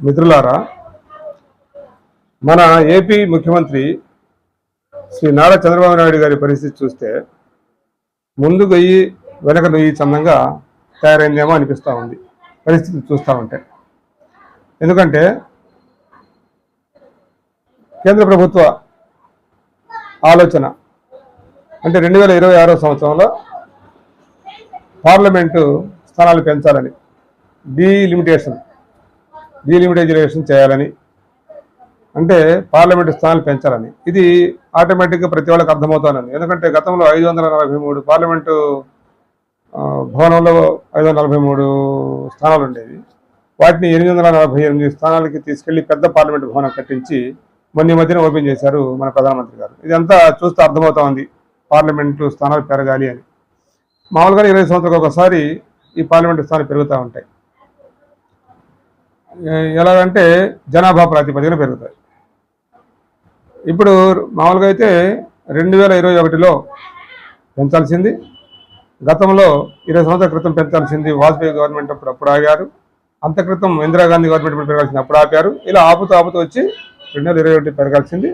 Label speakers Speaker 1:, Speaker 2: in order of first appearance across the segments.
Speaker 1: మిత్రులారా మన ఏపీ ముఖ్యమంత్రి శ్రీ నారా చంద్రబాబు నాయుడు గారి పరిస్థితి చూస్తే ముందు గొయ్యి వెనక నొయ్యి చందంగా తయారైందేమో అనిపిస్తూ ఉంది పరిస్థితి చూస్తూ ఉంటే. ఎందుకంటే కేంద్ర ప్రభుత్వ ఆలోచన అంటే రెండు వేల ఇరవై ఆరో సంవత్సరంలో పార్లమెంటు స్థానాలు పెంచాలని డీలిమిటేషన్ డీలిమిటైజేషన్ చేయాలని. అంటే పార్లమెంటు స్థానాలు పెంచాలని. ఇది ఆటోమేటిక్గా ప్రతి వాళ్ళకి అర్థమవుతానని. ఎందుకంటే గతంలో ఐదు వందల నలభై మూడు పార్లమెంటు భవనంలో ఐదు వందల నలభై మూడు స్థానాలు ఉండేవి. వాటిని ఎనిమిది వందల నలభై ఎనిమిది స్థానాలకి తీసుకెళ్ళి పెద్ద పార్లమెంటు భవనం కట్టించి మొన్న మధ్యన ఓపెన్ చేశారు మన ప్రధానమంత్రి గారు. ఇదంతా చూస్తే అర్థమవుతా ఉంది పార్లమెంటు స్థానాలు పెరగాలి అని. మామూలుగా ఇరవై సంవత్సరాలకు ఒకసారి ఈ పార్లమెంటు స్థానాలు పెరుగుతూ ఉంటాయి. ఎలాగంటే జనాభా ప్రాతిపదికన పెరుగుతాయి. ఇప్పుడు మామూలుగా అయితే రెండు వేల ఇరవై ఒకటిలో పెంచాల్సింది గతంలో ఇరవై సంవత్సరాల క్రితం పెంచాల్సింది వాజ్పేయి గవర్నమెంట్ అప్పుడు అప్పుడు ఆగారు అంత క్రితం ఇందిరాగాంధీ గవర్నమెంట్ ఇప్పుడు పెరగాల్సింది అప్పుడు ఆపారు ఇలా ఆపుతూ ఆపుతూ వచ్చి రెండు వేల ఇరవై ఒకటి పెరగాల్సింది.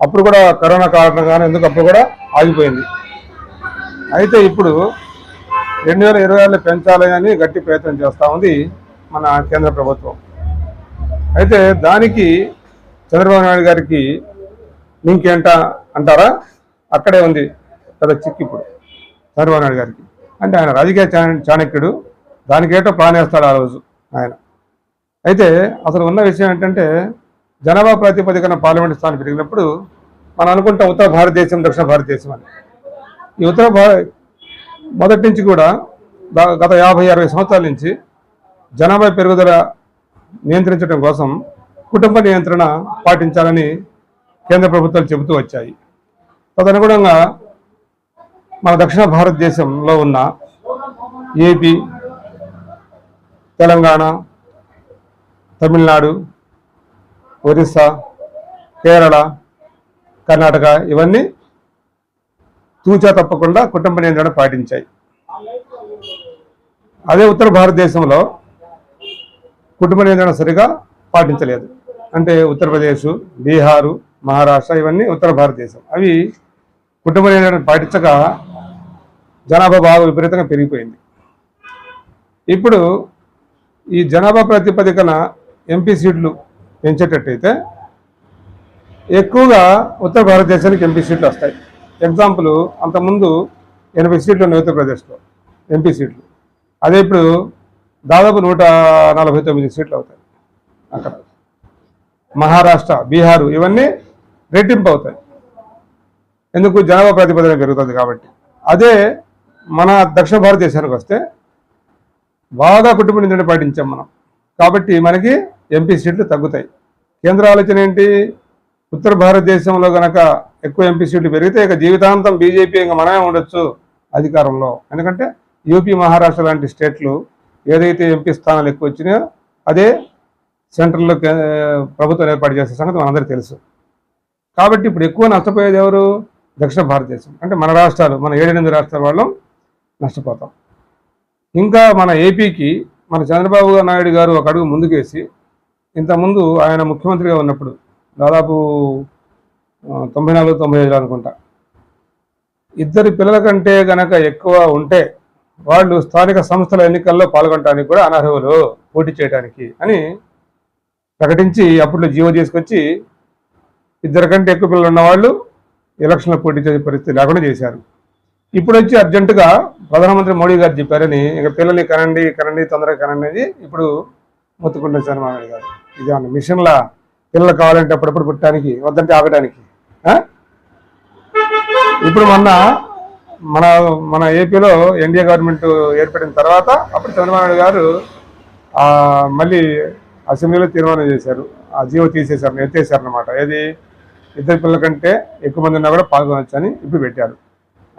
Speaker 1: అప్పుడు కూడా కరోనా కారణంగానే ఎందుకు అప్పుడు కూడా ఆగిపోయింది. అయితే ఇప్పుడు రెండు వేల ఇరవై ఆరులో పెంచాలని గట్టి ప్రయత్నం చేస్తూ ఉంది మన కేంద్ర ప్రభుత్వం. అయితే దానికి చంద్రబాబు నాయుడు గారికి ఇంకేంట అంటారా? అక్కడే ఉంది కదా చిక్కిప్పుడు చంద్రబాబు నాయుడు గారికి. అంటే ఆయన రాజకీయ చాణక్యుడు. దానికేటో ప్రాణేస్తాడు ఆ రోజు ఆయన. అయితే అసలు ఉన్న విషయం ఏంటంటే జనాభా ప్రాతిపదికన పార్లమెంట్ స్థానం పెరిగినప్పుడు మనం అనుకుంటాం ఉత్తర భారతదేశం దక్షిణ భారతదేశం అని. ఈ ఉత్తర భా మొదటి నుంచి కూడా గత యాభై అరవై సంవత్సరాల నుంచి జనాభా పెరుగుదల నియంత్రించడం కోసం కుటుంబ నియంత్రణ పాటించాలని కేంద్ర ప్రభుత్వాలు చెబుతూ వచ్చాయి. తదనుగుణంగా మన దక్షిణ భారతదేశంలో ఉన్న ఏపీ తెలంగాణ తమిళనాడు ఒరిస్సా కేరళ కర్ణాటక ఇవన్నీ తూచా తప్పకుండా కుటుంబ నియంత్రణ పాటించాయి. అదే ఉత్తర భారతదేశంలో కుటుంబ నియంత్రణ సరిగా పాటించలేదు. అంటే ఉత్తరప్రదేశ్ బీహారు మహారాష్ట్ర ఇవన్నీ ఉత్తర భారతదేశం. అవి కుటుంబ నియంత్రణ పాటించక జనాభా బాగా విపరీతంగా పెరిగిపోయింది. ఇప్పుడు ఈ జనాభా ప్రాతిపదికన ఎంపీ సీట్లు పెంచేటట్టయితే ఎక్కువగా ఉత్తర భారతదేశానికి ఎంపీ సీట్లు వస్తాయి. ఎగ్జాంపుల్ అంతకుముందు ఎనభై సీట్లు ఉన్నాయి ఉత్తరప్రదేశ్లో ఎంపీ సీట్లు. అదే ఇప్పుడు దాదాపు నూట నలభై తొమ్మిది సీట్లు అవుతాయి అక్కడ. మహారాష్ట్ర బీహారు ఇవన్నీ రెట్టింపు అవుతాయి. ఎందుకు? జనాభా ప్రాతిపదన పెరుగుతుంది కాబట్టి. అదే మన దక్షిణ భారతదేశానికి వస్తే బాగా కుటుంబ నియంత్రణ పాటించాం మనం. కాబట్టి మనకి ఎంపీ సీట్లు తగ్గుతాయి. కేంద్ర ఆలోచన ఏంటి? ఉత్తర భారతదేశంలో కనుక ఎక్కువ ఎంపీ సీట్లు పెరిగితే ఇక జీవితాంతం బీజేపీ ఇంకా మనమే ఉండొచ్చు అధికారంలో. ఎందుకంటే యూపీ మహారాష్ట్ర లాంటి స్టేట్లు ఏదైతే ఎంపీ స్థానాలు ఎక్కువ వచ్చినాయో అదే సెంట్రల్లో ప్రభుత్వం ఏర్పాటు చేసే సంగతి మనందరికీ తెలుసు. కాబట్టి ఇప్పుడు ఎక్కువ నష్టపోయేది ఎవరు? దక్షిణ భారతదేశం. అంటే మన రాష్ట్రాలు మన ఏడెనిమిది రాష్ట్రాల వాళ్ళం నష్టపోతాం. ఇంకా మన ఏపీకి మన చంద్రబాబు నాయుడు గారు ఒక అడుగు ముందుకేసి ఇంతకుముందు ఆయన ముఖ్యమంత్రిగా ఉన్నప్పుడు దాదాపు తొంభై నాలుగు తొంభై ఐదులో అనుకుంటా. ఇద్దరు పిల్లల కంటే కనుక ఎక్కువ ఉంటే వాళ్ళు స్థానిక సంస్థల ఎన్నికల్లో పాల్గొనడానికి కూడా అనర్హులు పోటీ చేయడానికి అని ప్రకటించి అప్పట్లో జీవో తీసుకొచ్చి ఇద్దరు కంటే ఎక్కువ పిల్లలు ఉన్నవాళ్ళు ఎలక్షన్లో పోటీ చేసే పరిస్థితి లేకుండా చేశారు ఇప్పుడు వచ్చి అర్జెంటుగా ప్రధానమంత్రి మోడీ గారు చెప్పారని ఇక పిల్లల్ని కనండి కనండి తొందరగా కనండి అనేది ఇప్పుడు మొత్తుకుంటుంది చంద్రబాబు గారు ఇది మిషన్ల మిషన్లా పిల్లలు కావాలంటే అప్పుడప్పుడు పుట్టడానికి వద్దంటే ఆగడానికి ఆ? ఇప్పుడు మొన్న మన మన ఏపీలో ఎన్డీఏ గవర్నమెంట్ ఏర్పడిన తర్వాత అప్పుడు చంద్రబాబు నాయుడు గారు మళ్ళీ అసెంబ్లీలో తీర్మానం చేశారు. ఆ జీవో తీసేశారు ఎత్తేసారు అనమాట ఏది? ఇద్దరు పిల్లల కంటే ఎక్కువ మంది ఉన్నా కూడా పాల్గొనవచ్చు అని ఇప్పుడు పెట్టారు.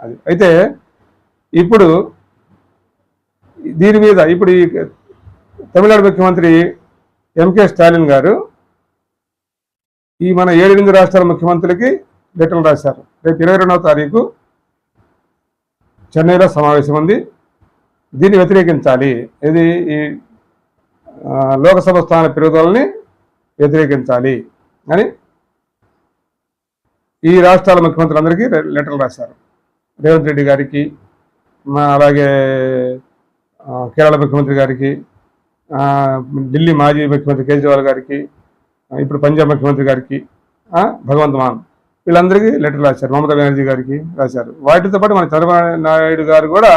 Speaker 1: అది. అయితే ఇప్పుడు దీని మీద ఇప్పుడు ఈ తమిళనాడు ముఖ్యమంత్రి ఎంకే స్టాలిన్ గారు ఈ మన ఏడెనిమిది రాష్ట్రాల ముఖ్యమంత్రులకి లెటర్లు రాశారు. రేపు ఇరవై రెండవ తారీఖు చెన్నైలో సమావేశం ఉంది. దీన్ని వ్యతిరేకించాలి. ఇది ఈ లోకసభ స్థానాల పెరుగుదలని వ్యతిరేకించాలి అని ఈ రాష్ట్రాల ముఖ్యమంత్రులందరికీ లెటర్లు రాశారు. రేవంత్ రెడ్డి గారికి అలాగే కేరళ ముఖ్యమంత్రి గారికి ఢిల్లీ మాజీ ముఖ్యమంత్రి కేజ్రీవాల్ గారికి ఇప్పుడు పంజాబ్ ముఖ్యమంత్రి గారికి భగవంత్ మాన్ వీళ్ళందరికీ లెటర్ రాశారు. మమతా బెనర్జీ గారికి రాశారు. వాటితో పాటు మన చంద్రబాబు నాయుడు గారు కూడా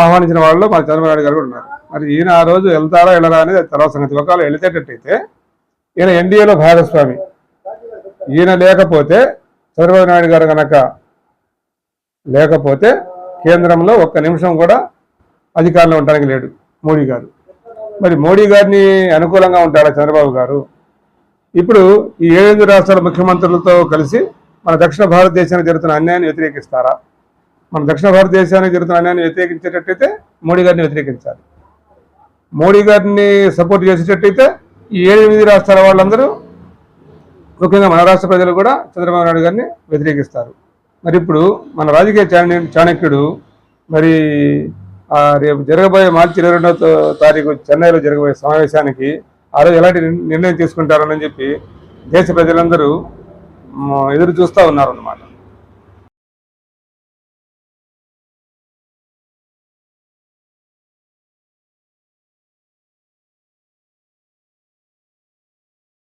Speaker 1: ఆహ్వానించిన వాళ్ళలో మన చంద్రబాబు నాయుడు గారు కూడా ఉన్నారు. మరి ఈయన ఆ రోజు వెళ్తారా వెళ్ళరా అనేది తర్వాత సంగతి. ఒకవేళ వెళితేటట్టయితే ఈయన ఎన్డీఏలో భాగస్వామి. ఈయన లేకపోతే చంద్రబాబు నాయుడు గారు కనుక లేకపోతే కేంద్రంలో ఒక్క నిమిషం కూడా అధికారంలో ఉండడానికి లేడు మోడీ గారు. మరి మోడీ గారిని అనుకూలంగా ఉంటారా చంద్రబాబు గారు? ఇప్పుడు ఈ ఏడు రాష్ట్రాల ముఖ్యమంత్రులతో కలిసి మన దక్షిణ భారతదేశానికి జరుగుతున్న అన్యాయాన్ని వ్యతిరేకిస్తారా? మన దక్షిణ భారతదేశానికి జరుగుతున్న అన్యాయాన్ని వ్యతిరేకించేటట్టయితే మోడీ గారిని వ్యతిరేకించాలి. మోడీ గారిని సపోర్ట్ చేసేటట్టయితే ఈ ఏడెనిమిది రాష్ట్రాల వాళ్ళందరూ ముఖ్యంగా మన రాష్ట్ర ప్రజలు కూడా చంద్రబాబు నాయుడు గారిని వ్యతిరేకిస్తారు. మరి ఇప్పుడు మన రాజకీయ చాణ చాణక్యుడు మరి రేపు జరగబోయే మార్చి ఇరవై రెండవ తారీఖు చెన్నైలో జరగబోయే సమావేశానికి ఆ రోజు ఎలాంటి నిర్ణయం తీసుకుంటారని చెప్పి దేశ ప్రజలందరూ ఎదురు చూస్తూ ఉన్నారన్నమాట.